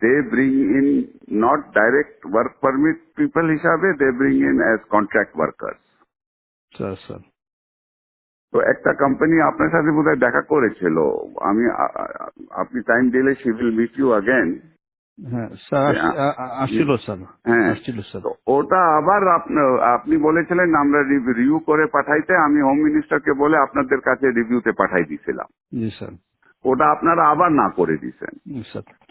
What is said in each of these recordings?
they bring in not direct work permit people হিসাবে they bring in as contract workers sir sir তো একটা company আপনার সাথে বোধহয় দেখা করেছিল। আমি আপনি টাইম দিলে she will meet you again sir আস- আ- আ- আসছিল স্যার। আসছিল স্যার। তো ওটা আবার আপনি- বলেছিলেন আমরা রিভিউ করে পাঠাইতে আমি হোম মিনিস্টারকে বলে আপনাদের কাছে রিভিউতে পাঠাই দিয়েছিলাম ওটা আপনারা আবার না করে স্যার।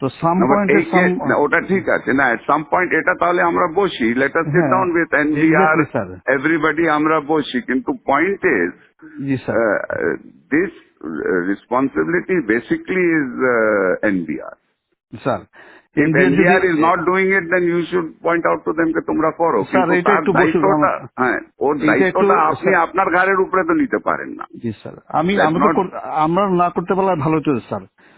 তো সাম পয়েন্টে ওটা ঠিক আছে। না এট সাম পয়েন্ট এটা তাহলে আমরা বসি। Let us sit down with NBR everybody আমরা বসি। কিন্তু point is this responsibility basically is NBR sir NBR যদি- NBR is not doing it, then you should point out to তোমরা করো হ্যাঁ ওর দায়িত্বটা আপনি আপনার ঘাড়ের উপরে তো নিতে পারেন না। জি স্যার আমি আমরা না করতে পারলে ভালো হতো স্যার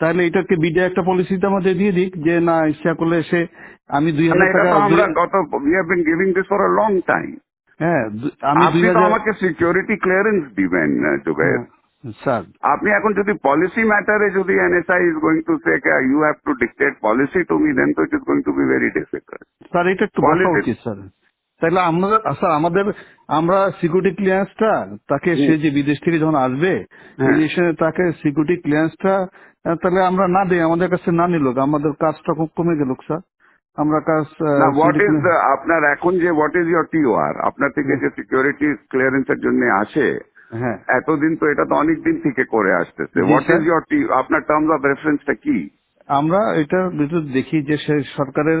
তাহলে এটাকে বিডিআই একটা পলিসিতে আমাদের দিয়ে দিক যে না ইচ্ছা করলে সে আমি দুই হাজার টাকা আমরা গত we have been giving this for a long time হ্যাঁ আমি আপনি দুই হাজার আমাকে সিকিউরিটি ক্লিয়ারেন্স দিবেন জুবের হ্যাঁ, স্যার। আপনি এখন যদি পলিসি ম্যাটারে যদি NSI is going to say you have to dictate policy to me then তো it is going to be very difficult sir এটা একটু Quality- উচিত স্যার? তাহলে আমরা স্যার আমাদের আমরা সিকিউরিটি ক্লিয়ারেন্সটা তাকে সে যে বিদেশ থেকে যখন আসবে হ্যাঁ। বিদেশে তাকে সিকিউরিটি ক্লিয়ারেন্সটা তাহলে আমরা না দিই আমাদের কাছে না নিল। আমাদের কাজটা খুব কমে গেল স্যার। আমরা কাজ হোয়াট ইজ আপনার এখন যে হোয়াট ইজ ইয়োর টিওআর আপনার থেকে যে সিকিউরিটি ক্লিয়ারেন্সের জন্য আসে হ্যাঁ। এতদিন তো এটা তো অনেক দিন থেকে করে আসতেছে। হোয়াট। ইজ ইয়োর আপনার টার্মস অফ রেফারেন্সটা কি? আমরা এটার ভিতর দেখি যে সে সরকারের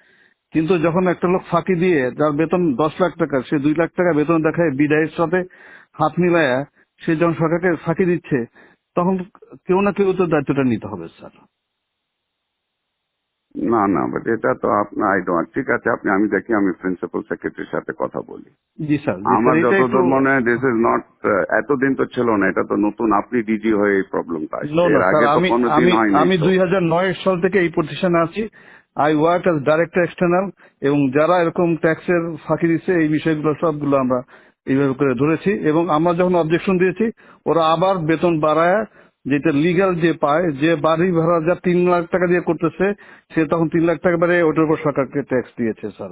কিন্তু যখন একটা লোক ফাঁকি দিয়ে যার বেতন দশ লাখ টাকা সে দুই লাখ টাকা বেতন দেখায় বিদায়ের সাথে হাত মিলায়া সে যখন সরকারকে ফাঁকি দিচ্ছে তখন কেউ না কেউ তো দায়িত্বটা নিতে হবে স্যার। না না বাট এটা তো আপনার আই ডোন্ট ঠিক আছে আপনি আমি দেখি আমি প্রিন্সিপাল সেক্রেটারির সাথে কথা বলি। জি স্যার আমার যতদূর মনে হয় দিস ইজ নট এতদিন তো ছিল না এটা তো নতুন আপনি ডিজি হয়ে এই প্রবলেমটা আমি আমি। দুই হাজার নয় সাল থেকে এই প্রতিষ্ঠানে আছি। I work as director external এবং যারা এরকম ট্যাক্সের ফাঁকি দিচ্ছে, এই বিষয়গুলো সবগুলো আমরা এইভাবে করে ধরেছি। এবং আমরা যখন অবজেকশন দিয়েছি, ওরা আবার বেতন বাড়ায়, যেটা লিগাল যে পায়, যে বাড়ি ভাড়া যা তিন লাখ টাকা দিয়ে করতেছে, সে তখন তিন লাখ টাকা বাড়ে ওটার উপর সরকারকে ট্যাক্স দিয়েছে স্যার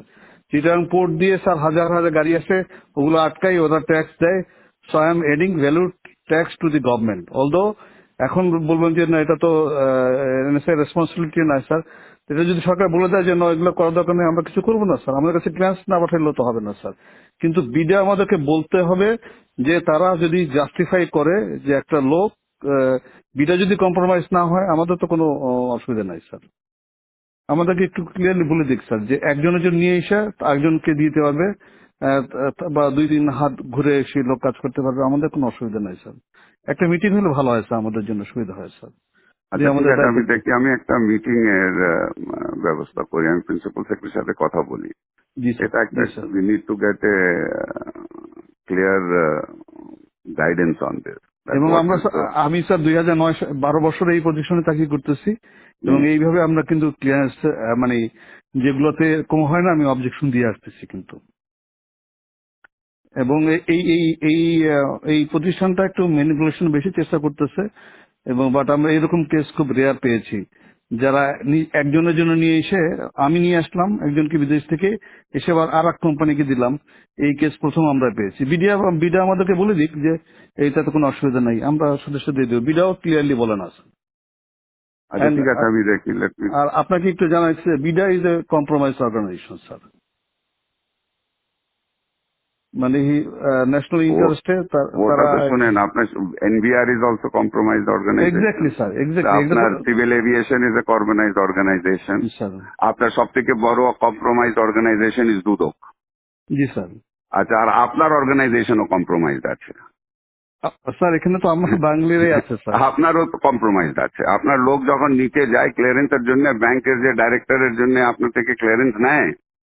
চিটাং পোর্ট দিয়ে স্যার হাজার হাজার গাড়ি আসে, ওগুলো আটকাই ওরা ট্যাক্স দেয়। So I am adding value tax to the government although এখন বলবেন যে, না, এটা তো এনএসআই রেসপন্সিবিলিটি নয় স্যার। এটা যদি সরকার বলে দেয় যে, না, এগুলো করার দরকার নেই, আমরা কিছু করব না, স্যার। আমাদের কাছে ক্লিয়ারেন্স না পাঠাইলেও তো হবে না, স্যার। কিন্তু বিডে আমাদেরকে বলতে হবে যে, তারা যদি জাস্টিফাই করে যে, একটা লোক বিডা যদি কম্প্রোমাইজ না হয়, আমাদের তো কোনো অসুবিধা নাই, স্যার। আমাদেরকে একটু ক্লিয়ারলি বলে দিক, স্যার, যে, একজনের জন্য নিয়ে এসে একজনকে দিতে পারবে বা দুই তিন হাত ঘুরে এসে লোক কাজ করতে পারবে, আমাদের কোনো অসুবিধা নাই, স্যার। একটা মিটিং হলে ভালো হয় স্যার আমাদের জন্য সুবিধা হয় স্যার আচ্ছা আমি দেখি আমি একটা মিটিং এর ব্যবস্থা করি। আমি প্রিন্সিপাল সেক্রেটারির সাথে কথা বলি। জি স্যার এটা একটা we need to get a clear guidance on this এবং আমরা আমি স্যার দুই হাজার নয় বারো বছর এই পজিশনে চাকরি করতেছি। এবং এইভাবে আমরা কিন্তু ক্লিয়ারেন্স মানে যেগুলোতে কম হয় না আমি অবজেকশন দিয়ে আসতেছি কিন্তু। এবং এই এই এই এই প্রতিষ্ঠানটা একটু ম্যানিপুলেশন বেশি চেষ্টা করতেছে এবং বাট আমরা এরকম কেস খুব রেয়ার পেয়েছি। যারা একজনের জন্য নিয়ে এসে আমি নিয়ে আসলাম একজনকে বিদেশ থেকে এসে আবার আর এক কোম্পানিকে দিলাম। এই কেস প্রথম আমরা পেয়েছি। বিডিয়া বিডা আমাদেরকে বলে দিক যে এইটাতে কোনো অসুবিধা নাই আমরা সদস্য দিয়ে দেবো। বিডাও ক্লিয়ারলি বলে না আর আপনাকে একটু জানাচ্ছি BIDA is a compromise organisation sir মানে ন্যাশনাল ইন্টারেস্টে ওটা তারা তো শুনেন আপনার NBR is also compromise organisation exactly sir আপনার exactly civil aviation is a compromise organisation sir আপনার সব থেকে বড় কম্প্রোমাইজ অর্গানাইজেশন ইজ দুদক জি স্যার আচ্ছা আর আপনার অর্গানাইজেশনও কম্প্রোমাইজ আছে স্যার এখানে তো আমার বাঙালিরাই আছে স্যার আপনারও কম্প্রোমাইজ আছে আপনার লোক যখন নিচে যায় ক্লিয়ারেন্সের জন্য ব্যাংকের যে ডাইরেক্টরের জন্য আপনার থেকে ক্লিয়ারেন্স নেয় স্যার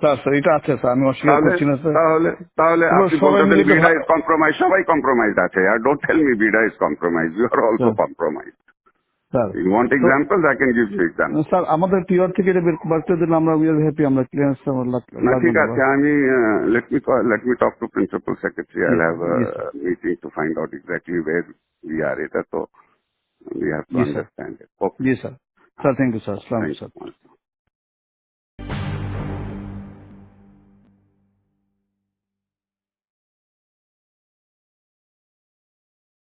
Sir sir এটা আছে স্যার আমি অস্বীকার করছি না স্যার তাহলে তাহলে আপনি বলতেছেন বিডা ইজ কম্প্রোমাইজ সবাই কম্প্রোমাইজ আছে। আর don't tell me BIDA is compromise you are also compromise sir you want examples I can give you example sir আমাদের টিআর থেকে এটা বের বার করে দিলে আমরা উই আর হ্যাপি আমরা ক্লিয়ারেন্স না ঠিক আছে আমি let me let me talk to principal secretary I have sir. Meeting to find out exactly where we are এটা তো we have to understand it okay G sir sir thank you sir আসসালাম